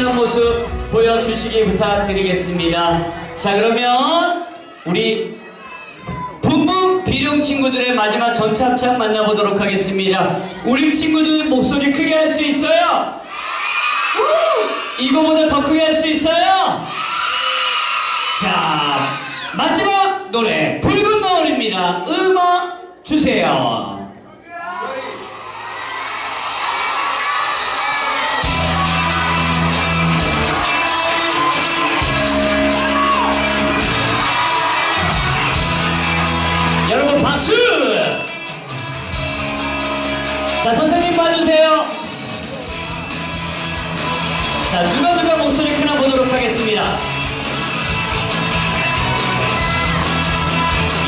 모습 보여주시기 부탁드리겠습니다. 자, 그러면 우리 붕붕 비룡 친구들의 마지막 합창 만나보도록 하겠습니다. 우리 친구들 목소리 크게 할 수 있어요? 우! 이거보다 더 크게 할 수 있어요? 자, 마지막 노래 붉은 노을입니다. 음악 주세요. 박수! 자 선생님 봐주세요. 자 누가 누가 목소리 크나 보도록 하겠습니다.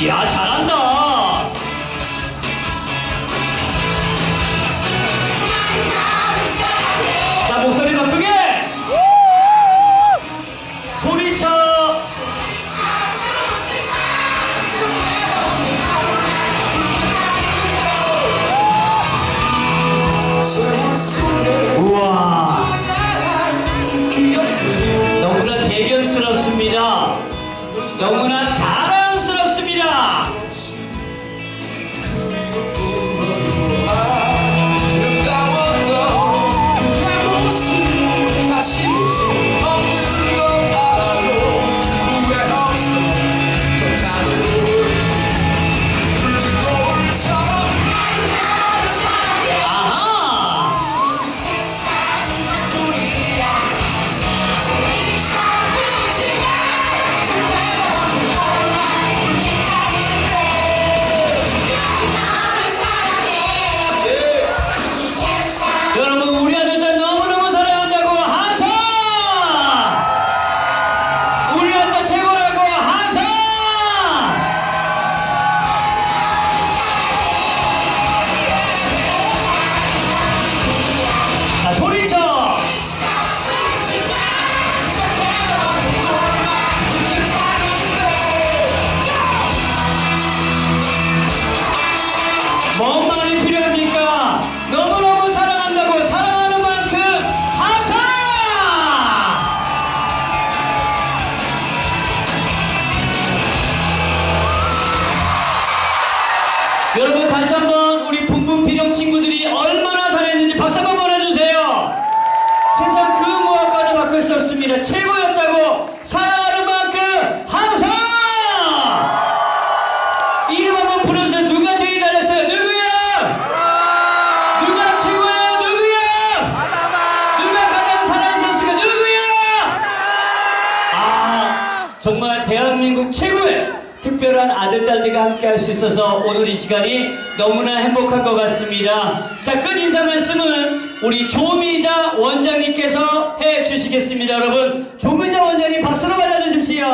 이야 잘한다. 너무나 자 정말 대한민국 최고의 특별한 아들, 딸들과 함께 할 수 있어서 오늘 이 시간이 너무나 행복한 것 같습니다. 자, 끝 인사 말씀은 우리 조미자 원장님께서 해 주시겠습니다. 여러분, 조미자 원장님 박수로 맞아주십시오.